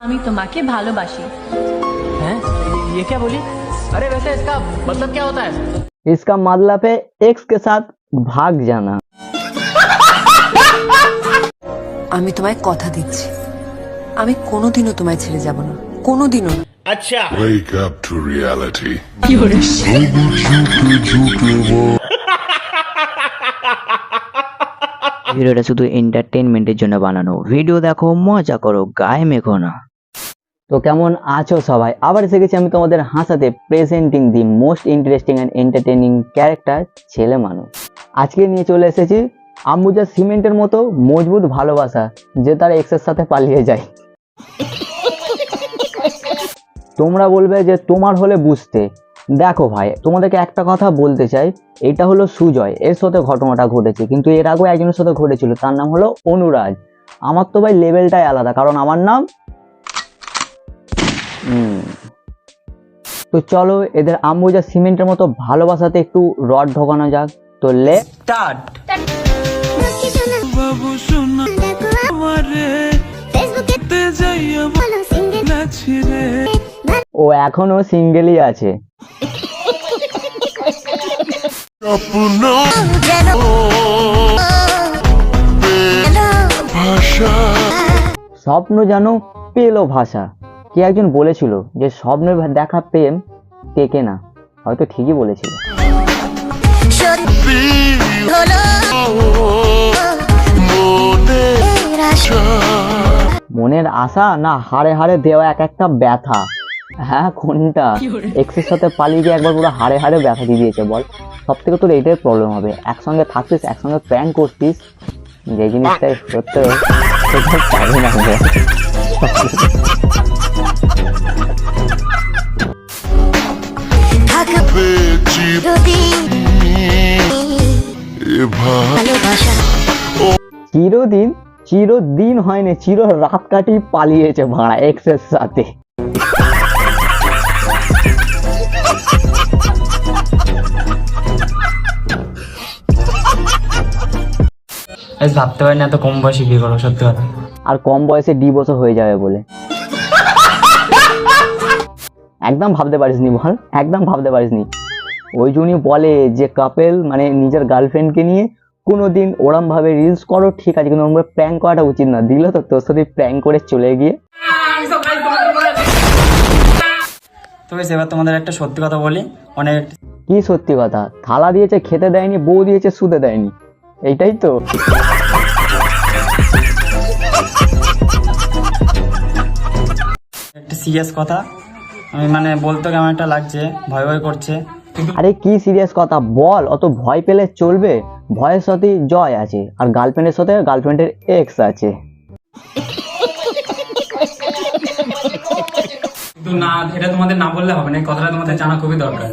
আমি তোমাকে ভালোবাসি हैं ये क्या बोली अरे वैसे इसका मतलब क्या होता है इसका मतलब है एक्स के साथ भाग जाना আমি তোমায় কথা দিচ্ছি আমি কোনোদিনও তোমায় ছেড়ে যাব না কোনোদিনও না। Wake up to reality. ভিডিওটা শুধু এন্টারটেনমেন্টের জন্য বানানো ভিডিও দেখো মজা করো গায়ে মেখো না তো কেমন আছো সবাই? আবার এসে গেছি আমি তোমাদের হাসাতে presenting the most interesting and entertaining character ছেলে মানুষ। আজকে নিয়ে চলে এসেছি আম্বুজা সিমেন্টের মতো মজবুত ভালোবাসা, যে তার এক্সের সাথে পালিয়ে যায়। তোমরা বলবে যে তোমার হলে বুঝতে। দেখো ভাই, তোমাদেরকে একটা কথা বলতে চাই, এটা হলো সুজয়, এর সাথে ঘটনাটা ঘটেছে, কিন্তু এর আগেও একজনের সাথে ঘটেছিল, তার নাম হলো অনুরাজ আমার তো ভাই লেভেলটাই আলাদা, কারণ আমার নাম। তো চলো এদের আম্বুজা সিমেন্টের মতো ভালোবাসাতে একটু রড ঢোকানো যাক। তো লে ও এখনও সিঙ্গেলই আছে। স্বপ্ন যেন পেল ভাষা। কে একজন বলেছিল যে স্বপ্নে দেখা প্রেম টেকে না? হয়তো ঠিকই বলেছিল। মনের আশা না হাড়ে হাড়ে দেওয়া এক একটা ব্যথা। হ্যাঁ কোনটা? এক্সের সাথে পালিয়ে গিয়ে একবার পুরো হাড়ে হাড়ে ব্যথা দিয়ে দিয়েছে, বল। সব থেকে তোর এইটাই প্রবলেম হবে। একসঙ্গে থাকতিস একসঙ্গে প্র্যাঙ্ক করতিস যে জিনিসটাই পাবে না। বল। চিরদিন চিরদিন হয়নি চির রাত কাটি পালিয়েছে ভাড়া এক্সের সাথে। ভাবতে পারি না এত কম বয়সে বিয়ে করো সত্যি কথা। আর কম বয়সে ডি বছর হয়ে যাবে বলে। একদম ভাবতে পারিসনি বল একদম ভাবতে পারিসনি। ওই জন্যই বলে যে কাপেল মানে নিজের গার্লফ্রেন্ডকে নিয়ে কোনোদিন ওরম ভাবে রিলস করো ঠিক আছে কিন্তু ওরম প্র্যাঙ্ক করাটা উচিত না। দিল তো তোর সাথে প্র্যাঙ্ক করে চলে গিয়ে। তো বেশ এবার তোমাদের একটা সত্যি কথা বলি। অনেক কি সত্যি কথা? থালা দিয়েছে খেতে দেয়নি বউ দিয়েছে শুতে দেয়নি। এইটাই তো। একটা সিরিয়াস কথা। আমি মানে বলতে কেমন একটা লাগছে ভয় ভয় করছে। আরে কি সিরিয়াস কথা বল অত ভয় পেলে চলবে? ভয়ের সাথে জয় আছে আর গার্লফ্রেন্ডের সাথে গার্লফ্রেন্ডের এক্স আছে। কিন্তু না এটা তোমাদের না বললে হবে না এই কথাটা তোমাদের জানা খুবই দরকার।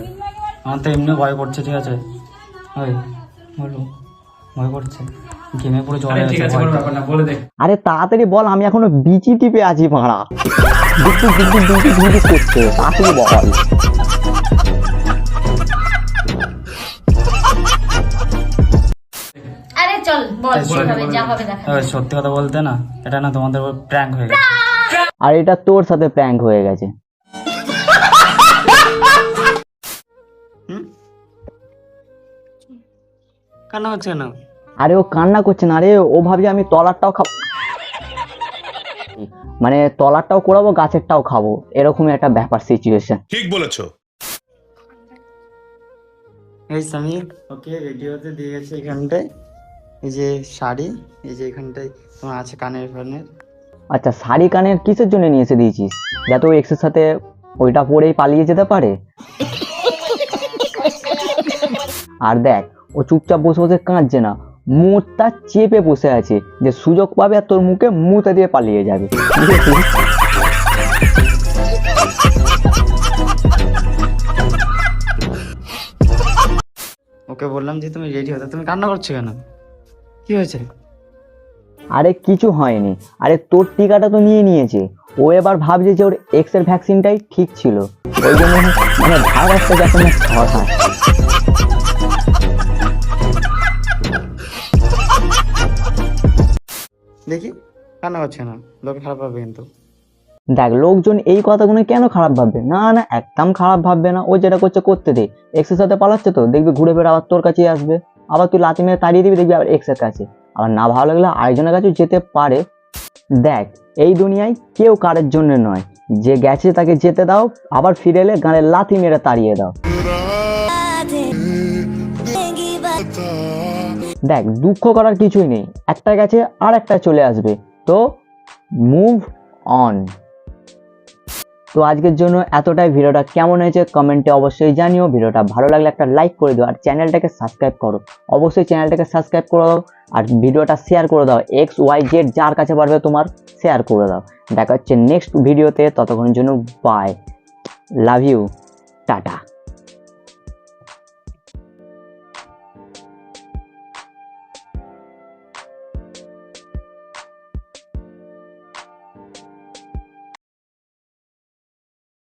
আমার তো এমনি ভয় করছে ঠিক আছে? ওই বলো ভয় করছে। গেমে পুরো জল ঠিক আছে কোনো ব্যাপার না বলে দে। আরে তাড়াতাড়ি বল আমি এখনও বিচি টিপে আছি ভাড়া। দুটু দুটু দুটু দুটু করছে তাড়াতাড়ি বল আরে চল বল কি হবে যা হবে দেখা ওই সত্যি কথা বলতে না এটা না তোমাদের প্র্যাঙ্ক হয়ে গেছে। আর এটা তোর সাথে প্র্যাঙ্ক হয়ে গেছে। কান্না হচ্ছে না আরে ও কান্না করছে না আরে ও ভাবছে আমি তলারটাও খাব মানে তলারটাও করাবো গাছেরটাও খাব। এরকমই একটা ব্যাপার সিচুয়েশন ঠিক বলেছ। এই সামির ওকে রেডি হতে দিয়ে গেছে এখানটায়। এই যে শাড়ি এই যে এখানটায় তোমার আছে কানের ফানের। আচ্ছা শাড়ি কানের কিসের জন্য নিয়ে এসে দিয়েছিস? যাতে ও এক্সের সাথে ওইটা পরেই পালিয়ে যেতে পারে। আর দেখ ও চুপচাপ বসে বসে কাঁদছে না। মুখটা চেপে বসে আছে। যে সুযোগ পাবে আর তোর মুখে মুতে দিয়ে পালিয়ে যাবে? ওকে বললাম যে তুমি রেডি হতে তুমি কান্না করছ কেন? কি হয়েছে? আরে কিছু হয়নি। আরে তোর টিকাটা তো নিয়ে নিয়েছে। ও এবার ভাবছে যে ওর এক্সের ভ্যাকসিনটাই ঠিক ছিল। ওই জন্য মানে ভাইরাসটা যখন না দেখি। কান্না করছে না। লোকে খারাপ পাবে কিন্তু। দেখ, লোকজন এই কথাগুলো কেন খারাপ ভাববে? না না, একদম খারাপ ভাববে না। ও যেটা করছে, করতে দে। এক্সের সাথে পালাচ্ছে তো, দেখবি ঘুরে ফিরে আবার তোর কাছেই আসবে। আবার তুই লাথি মেরে তাড়িয়ে দিবি, দেখবি আবার এক্সের কাছে। আবার না ভালো লাগলে আরেকজনের কাছেও যেতে পারে। দেখ, এই দুনিয়ায় কেউ কারের জন্য নয়। যে গেছে তাকে যেতে দাও, আবার ফিরে এলে গানের লাথি মেরে তাড়িয়ে দাও। দেখ, দুঃখ করার কিছুই নেই। একটা গেছে আর একটা চলে আসবে। তো মুভ অন তো আজকের জন্য এতটাই। ভিডিওটা কেমন হয়েছে কমেন্টে অবশ্যই জানিও। ভিডিওটা ভালো লাগলে একটা লাইক করে দাও আর চ্যানেলটাকে সাবস্ক্রাইব করো। অবশ্যই চ্যানেলটাকে সাবস্ক্রাইব করে দাও আর ভিডিওটা শেয়ার করে দাও। এক্স ওয়াই জেড যার কাছে পারবে তোমার শেয়ার করে দাও। দেখা হচ্ছে নেক্সট ভিডিওতে ততক্ষণের জন্য বাই লাভ ইউ টাটা